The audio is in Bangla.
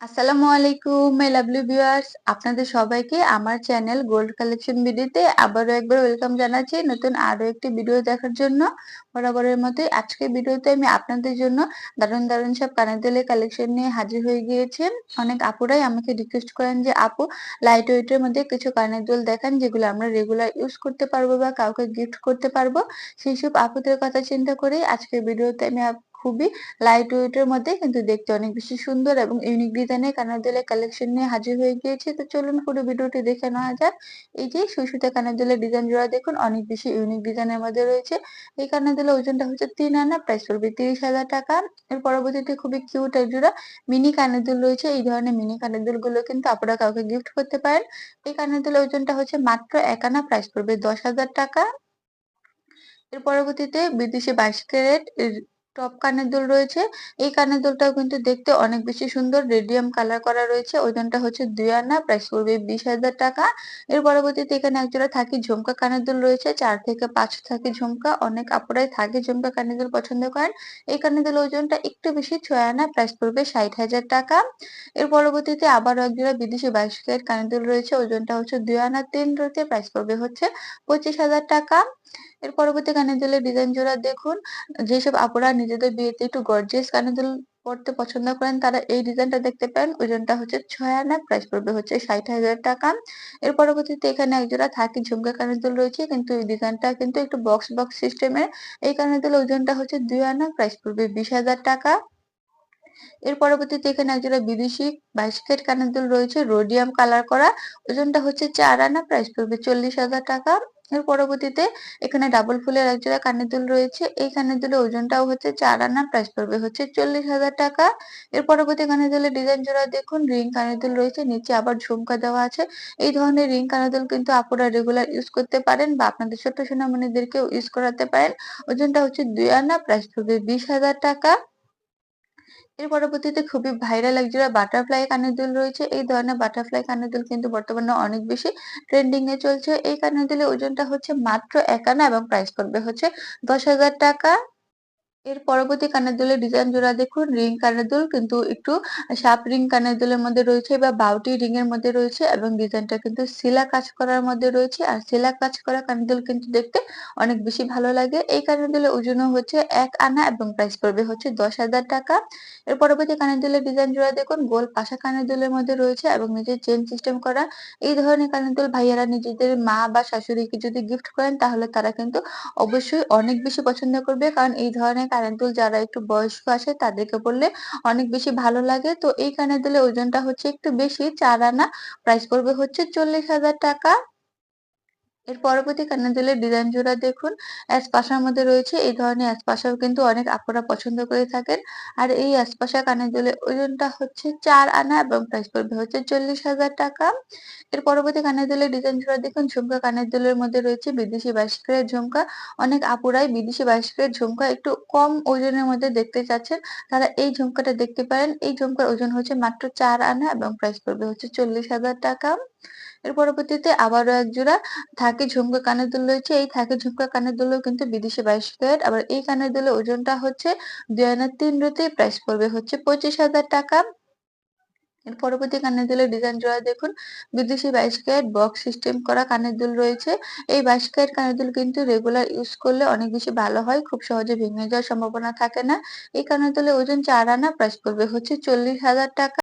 আসসালামু আলাইকুম মাই লাভলি ভিউয়ার্স আপনাদের সবাইকে আমার চ্যানেল গোল্ড কালেকশন ভিডিওতে আবারও একবার ওয়েলকাম জানাচ্ছি। নতুন আরও একটি ভিডিও দেখার জন্য। বরাবরের মতোই আজকের ভিডিওতে আমি আপনাদের জন্য দারুণ দারুণ সব কানের কালেকশন নিয়ে হাজির হয়ে গিয়েছেন। অনেক আপুরাই আমাকে রিকোয়েস্ট করেন যে, আপু লাইট ওয়েটের মধ্যে কিছু কানের দুল দেখান যেগুলো আমরা রেগুলার ইউজ করতে পারব বা কাউকে গিফট করতে পারব। সেই সব আপুদের কথা চিন্তা করেই আজকের ভিডিওতে আমি খুবই লাইট ওয়েট এর মধ্যে কিন্তু দেখতে অনেক বেশি সুন্দর এবং ইউনিক ডিজাইনের কানের দুলের কালেকশন নিয়ে হাজির হয়ে গিয়েছে। তো চলুন পুরো ভিডিওটি দেখে নেওয়া যাক। এই যে সুই কানের দুলের ডিজাইন জোড়া দেখুন, অনেক বেশি ইউনিক ডিজাইনের মধ্যে রয়েছে। এই কানের দুলের ওজনটা হচ্ছে তিন আনা প্রাইস পড়বে তিরিশ হাজার টাকা। এর পরবর্তীতে খুবই কিউট এক জোড়া মিনি কানের দুল রয়েছে। এই ধরনের মিনি কানের দুলগুলো কিন্তু আপনারা কাউকে গিফট করতে পারেন। এই কানের দুলের ওজনটা হচ্ছে মাত্র এক আনা প্রাইস পড়বে দশ হাজার টাকা। এর পরবর্তীতে বিদেশি বাইশ ক্যারেট টপ কানের দুল রয়েছে। এই কানের দুলটাও কিন্তু দেখতে অনেক বেশি সুন্দর। রেডিয়াম কালার করা রয়েছে। ওজনটা হচ্ছে দুই আনা প্রাইস পড়বে বিশ হাজার টাকা। এর পরবর্তীতে এখানে একজোড়া থাকি ঝুমকা কানের দুল রয়েছে। চার থেকে পাঁচ থাকি ঝুমকা। অনেক আপুরাই থাকে ঝুমকা কানের দুল পছন্দ করেন। এই কানের দুল ওজনটা একটু বেশি, ছয় আনা প্রাইস পড়বে ষাট হাজার টাকা। এর পরবর্তীতে আবারও একজোড়া বিদেশি বাইশ ক্যারেট কানের দুল রয়েছে। ওজনটা হচ্ছে দুই আনা, তিন রয়েছে প্রাইস পড়বে হচ্ছে পঁচিশ হাজার টাকা। এর পরবর্তী কানের দুলের ডিজাইন জোড়া দেখুন। যেসব আপুরা নিজেদের বিয়েতে একটু গর্জিয়াস কানের দুল পড়তে পছন্দ করেন, তারা এই ডিজাইনটা দেখতে পারেন। ওজনটা হচ্ছে ছয় আনা প্রাইস পড়বে হচ্ছে ষাট হাজার টাকা। এর পরবর্তীতে এখানে একজোড়া থাকি ঝুমকা কানের দুল রয়েছে, কিন্তু এই ডিজাইনটা কিন্তু একটু বক্স বক্স সিস্টেমের এই কানের ওজনটা হচ্ছে দুই আনা প্রাইস পড়বে বিশ হাজার টাকা। এর পরবর্তীতে এখানে একজোড়া বিদেশি বাইশ ক্যারেট কানের দুল রয়েছে রোডিয়াম কালার করা। ওজনটা হচ্ছে চার আনা প্রাইস পড়বে চল্লিশ হাজার টাকা। এর পরবর্তীতে এখানে ডাবল ফুলের একজোড়া কানের দুল রয়েছে। এই কানের দুলের ওজনটাও হচ্ছে চার আনা প্রাইস পড়বে হচ্ছে চল্লিশ হাজার টাকা। এর পরবর্তী কানের দুলের ডিজাইন জোড়া দেখুন রিং কানের দুল রয়েছে, নিচে আবার ঝুমকা দেওয়া আছে। এই ধরনের রিং কানের দুল কিন্তু আপনারা রেগুলার ইউজ করতে পারেন বা আপনাদের ছোট সোনামণিদেরকেও ইউজ করাতে পারেন। ওজনটা হচ্ছে দুই আনা প্রাইস পড়বে বিশ হাজার টাকা। এর পরবর্তীতে খুবই ভাইরাল একজোড়া বাটারফ্লাই কানের দুল রয়েছে। এই ধরনের বাটারফ্লাই কানের দুল কিন্তু বর্তমানে অনেক বেশি ট্রেন্ডিং এ চলছে। এই কানের দুলের ওজনটা হচ্ছে মাত্র একানা এবং প্রাইস পড়বে হচ্ছে দশ হাজার টাকা। এর পরবর্তী কানের দুলের ডিজাইন জোড়া দেখুন রিং কানের দুল কিন্তু একটু সাপ রিং কানের দুলের মধ্যে রয়েছে বা বাউটি রিং এর মধ্যে রয়েছে এবং ডিজাইনটা কিন্তু শিলা কাজ করার মধ্যে রয়েছে। আর শিলা কাজ করা কানের দুল কিন্তু দেখতে অনেক বেশি ভালো লাগে। এই কানের দুলের ওজন হচ্ছে এক আনা এবং প্রাইস পড়বে হচ্ছে দশ হাজার টাকা। এর পরবর্তী কানের দুলের ডিজাইন জোড়া দেখুন, গোল পাশা কানের দুলের মধ্যে রয়েছে এবং নিজের চেন সিস্টেম করা। এই ধরনের কানের দুল ভাইয়ারা নিজেদের মা বা শাশুড়িকে যদি গিফট করেন, তাহলে তারা কিন্তু অবশ্যই অনেক বেশি পছন্দ করবে। কারণ এই ধরনের কানের যারা একটু বয়স্ক আসে তাদেরকে বললে অনেক বেশি ভালো লাগে। তো এই কানের দুলের ওজনটা হচ্ছে একটু বেশি। চার আনা প্রাইস পড়বে হচ্ছে চল্লিশ হাজার টাকা। এর পরবর্তী কানের দুলের ডিজাইন জোড়া দেখুন। অ্যাসপাশার মধ্যে রয়েছে। এই ধরনের অ্যাসপাশাও কিন্তু অনেক আপুরা পছন্দ করে থাকেন। আর এই অ্যাসপাশা কানের দুলের ওজনটা হচ্ছে চার আনা এবং প্রাইস পড়বে হচ্ছে চল্লিশ হাজার টাকা। এর পরবর্তী কানের দুলের ডিজাইন জোড়া দেখুন। ঝুমকা কানের দুলের মধ্যে রয়েছে বিদেশি বাইশকের ঝুমকা। অনেক আপুরাই বিদেশি বাইশকের ঝুমকা একটু কম ওজনের মধ্যে দেখতে চাচ্ছেন। তারা এই ঝুমকাটা দেখতে পারেন। এই ঝুমকার ওজন হচ্ছে মাত্র চার আনা এবং প্রাইস পড়বে হচ্ছে চল্লিশ হাজার টাকা। এর পরবর্তীতে আবারও এক জোড়া থাকে ঝুমকা কানের দুল রয়েছে। এই থাকে ঝুমকা কানের দুলও কিন্তু বিদেশি বাইশ ক্যারেট। আবার এই কানের দুলের ওজনটা হচ্ছে দুই আনা তিন রুতে প্রাইস পড়বে হচ্ছে পঁচিশ হাজার টাকা। এর পরবর্তী কানের দুলের ডিজাইন জোড়া দেখুন। বিদেশি বাইশ ক্যারেট বক্স সিস্টেম করা কানের দুল রয়েছে। এই বাইশ ক্যারেট কানের দুল কিন্তু রেগুলার ইউজ করলে অনেক বেশি ভালো হয়। খুব সহজে ভেঙে যাওয়ার সম্ভাবনা থাকে না। এই কানের দুলের ওজন চার আনা প্রাইস পড়বে হচ্ছে চল্লিশ হাজার টাকা।